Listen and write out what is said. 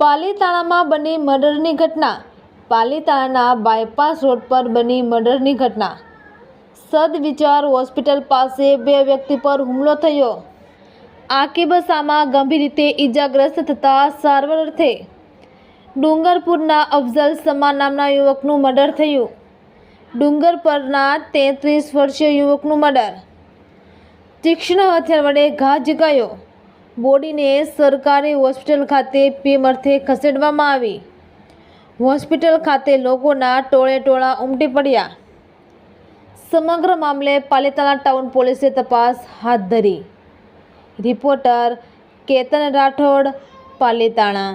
પાલીતાણામાં બની મર્ડરની ઘટના. પાલીતાણાના bypass road પર બની મર્ડરની ઘટના. સદવિચાર હોસ્પિટલ પાસે બે વ્યક્તિ પર હુમલો થયો. આકીબસામાં ગંભીર રીતે ઈજાગ્રસ્ત થતા સારવાર અર્થે ડુંગરપુરના અફઝલ સમા નામના યુવકનું મર્ડર થયું. ડુંગર પરના તેત્રીસ વર્ષીય યુવકનું મર્ડર. તીક્ષ્ણ હથિયાર વડે ઘા ઝીકાયો બોડીને સરકારી હોસ્પિટલ ખાતે પીએમ અર્થે ખસેડવામાં આવી. હોસ્પિટલ ખાતે લોકોના ટોળે ટોળા ઉમટી પડ્યા. સમગ્ર મામલે પાલિતાણા ટાઉન પોલીસે તપાસ હાથ ધરી. રિપોર્ટર કેતન રાઠોડ, પાલિતાણા.